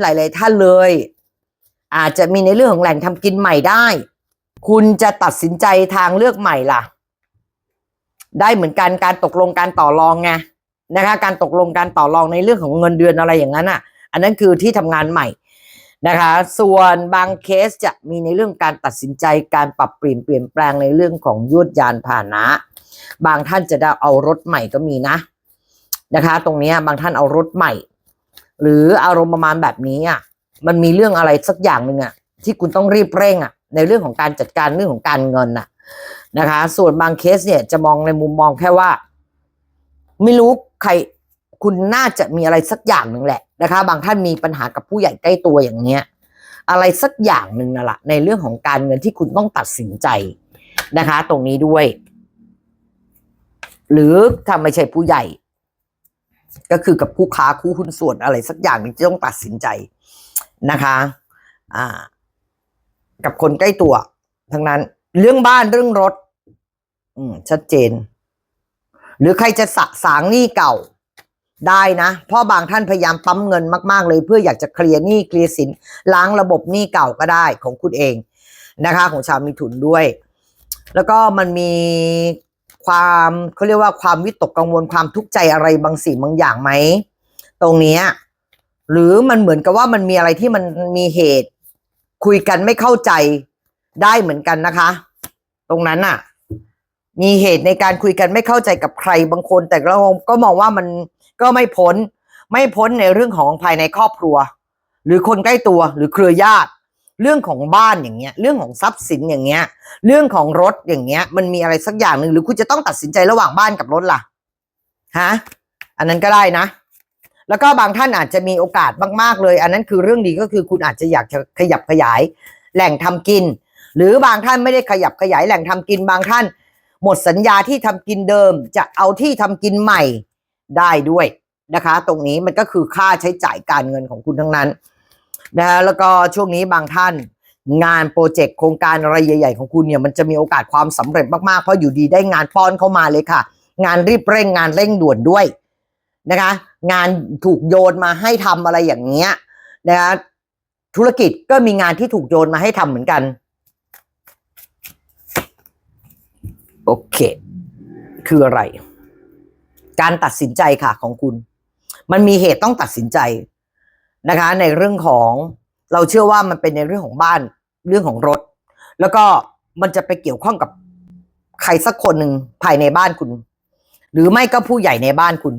หลายๆท่านเลย อาจจะมีในเรื่องของแหล่งทำกินใหม่ได้ คุณจะตัดสินใจทางเลือกใหม่ล่ะ ได้เหมือนกันการตกลงการต่อรองไงนะคะ การตกลงการต่อรองในเรื่องของเงินเดือนอะไรอย่างนั้นอะ อันนั้นคือที่ทำงานใหม่นะคะ ส่วนบางเคสจะมีในเรื่องการตัดสินใจการปรับเปลี่ยนเปลี่ยนแปลงในเรื่องของยวดยานพาหนะ บางท่านจะได้เอารถใหม่ก็มีนะนะคะ ตรงนี้บางท่านเอารถใหม่ หรืออารมณ์ประมาณแบบนี้อะมันมีเรื่องอะไรสักอย่างหนึ่งอะที่คุณต้องรีบเร่งอะในเรื่องของการจัดการเรื่องของการเงินอะนะคะ ส่วนบางเคสเนี่ยจะมองในมุมมองแค่ว่า ไม่รู้ใครคุณน่าจะมีอะไรสักอย่างหนึ่งแหละนะคะ บางท่านมีปัญหากับผู้ใหญ่ใกล้ตัวอย่างเงี้ย อะไรสักอย่างหนึ่งน่ะละในเรื่องของการเงินที่คุณต้องตัดสินใจนะคะ ตรงนี้ด้วย หรือถ้าไม่ใช่ผู้ใหญ่ ก็คือกับคู่ค้าคู่หุ้นส่วนอะไรสักอย่างนึงที่ต้องตัดสินใจนะคะอ่ากับคนใกล้ตัว ทั้งนั้น เรื่องบ้านเรื่องรถ อืมชัดเจน หรือใครจะสะสางหนี้เก่าได้นะเพราะบางท่านพยายามปั๊มเงินมาก ๆ เลยเพื่ออยากจะเคลียร์หนี้เคลียร์สินล้างระบบหนี้เก่าก็ได้ของคุณเองนะคะ ของชาวมีถุนด้วย แล้วก็มันมี ความเขาเรียกว่าความวิตกกังวลความทุกข์ใจอะไรบางสิ่งบางอย่างไหมตรงนี้หรือมันเหมือนกับว่ามันมีอะไรที่มันมีเหตุ คุยกันไม่เข้าใจได้เหมือนกันนะคะ ตรงนั้นน่ะ มีเหตุในการคุยกันไม่เข้าใจกับใครบางคน แต่เราก็มองว่ามันก็ไม่พ้น ไม่พ้นในเรื่องของภายในครอบครัว หรือคนใกล้ตัวหรือเครือญาติ เรื่องของบ้านอย่างเงี้ย เรื่องของทรัพย์สินอย่างเงี้ย เรื่องของรถอย่างเงี้ย มันมีอะไรสักอย่างหนึ่งหรือคุณจะต้องตัดสินใจระหว่างบ้านกับรถล่ะฮะอันนั้นก็ได้นะ แล้วก็บางท่านอาจจะมีโอกาสมากๆเลย อันนั้นคือเรื่องดีก็คือคุณอาจจะอยากจะขยับขยาย แหล่งทำกิน หรือบางท่านไม่ได้ขยับขยายแหล่งทำกินบางท่าน หมดสัญญาที่ทำกินเดิม จะเอาที่ทำกินใหม่ได้ด้วยนะคะ ตรงนี้มันก็คือค่าใช้จ่ายการเงินของคุณทั้งนั้น นะคะแล้วก็ช่วงนี้บางท่านงานโปรเจกต์โครงการอะไรใหญ่ ๆ ของคุณเนี่ยมันจะมีโอกาสความสำเร็จมากๆ เพราะอยู่ดีได้งานป้อนเข้ามาเลยค่ะ งานรีบเร่งงานเร่งด่วนด้วยนะคะ งานถูกโยนมาให้ทำอะไรอย่างเงี้ยนะคะธุรกิจก็มีงานที่ถูกโยนมาให้ทำเหมือนกัน โอเค คืออะไร การตัดสินใจค่ะของคุณ มันมีเหตุต้องตัดสินใจ นะคะ ในเรื่องของเราเชื่อว่ามันเป็นในเรื่องของบ้านเรื่องของรถ แล้วก็มันจะไปเกี่ยวข้องกับใครสักคนหนึ่งภายในบ้านคุณ หรือไม่ก็ผู้ใหญ่ในบ้านคุณ